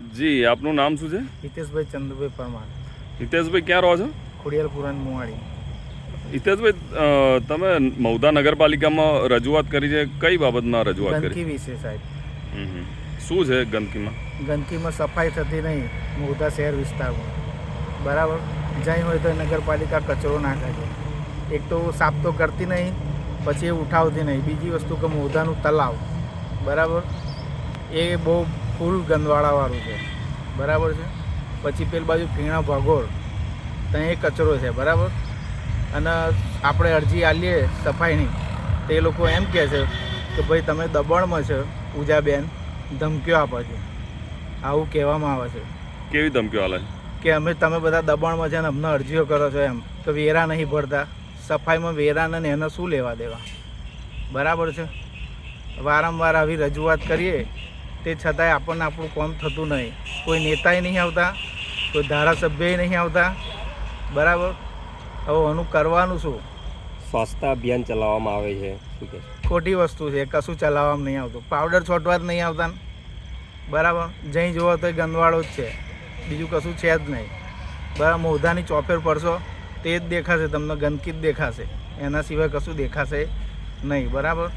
જી આપનું નામ શું છે? હિતેશભાઈ ચંદુભાઈ પરમાર. હિતેશભાઈ ક્યાં રહો છો? ખોડિયાલપુરા મુવાડી હિતેશભાઈ તમે મૌદા નગરપાલિકામાં રજૂઆત કરી છે. કઈ બાબતમાં રજૂઆત કરી? વિશે સાહેબ. શું છે ગંદકીમાં? ગંદકીમાં સફાઈ થતી નહીં મોટા શહેર વિસ્તારમાં. બરાબર? જ્યાં હોય તો નગરપાલિકા કચરો નાખે છે. એક તો સાફ તો કરતી નહીં પછી એ ઉઠાવતી નહીં. બીજી વસ્તુ કે મોધાનું તલાવ બરાબર? એ બહુ ફૂલ ગંદવાળાવાળું છે. બરાબર છે? પછી પેલી બાજુ ફીણા ભાગોળ. ત્યાં એ કચરો છે બરાબર? અને આપણે અરજી આલીએ સફાઈની. તો એ લોકો એમ કહે છે કે ભાઈ તમે દબાણમાં છો પૂજાબેન. ધમકીઓ આપે છે. આવું કહેવામાં આવે છે. કેવી ધમકીઓ આવે કે અમે તમે બધા દબાણમાં છે ને અમને અરજીઓ કરો છો એમ. તો વેરા નહીં ભરતા. સફાઈમાં વેરાને ને એને શું લેવા દેવા? બરાબર છે? વારંવાર આવી રજૂઆત કરીએ. તે છતાંય આપણને આપણું કામ થતું નહીં. કોઈ નેતાય નહીં આવતા કોઈ ધારાસભ્યએ નહીં આવતા. બરાબર? હવે આનું કરવાનું શું સ્વચ્છતા અભિયાન ચલાવવામાં આવે છે. શું કે ખોટી વસ્તુ છે. કશું ચલાવવામાં નહીં આવતું. પાવડર છોટવા જ નહીં આવતા બરાબર? જઈ જોવો તો ગંદવાળો જ છે. બીજું કશું છે જ નહીં. બરાબર? મોઢાની ચોપેર પડશો તે જ દેખાશે. તમને ગંદકી જ દેખાશે. એના સિવાય કશું દેખાશે નહીં. બરાબર?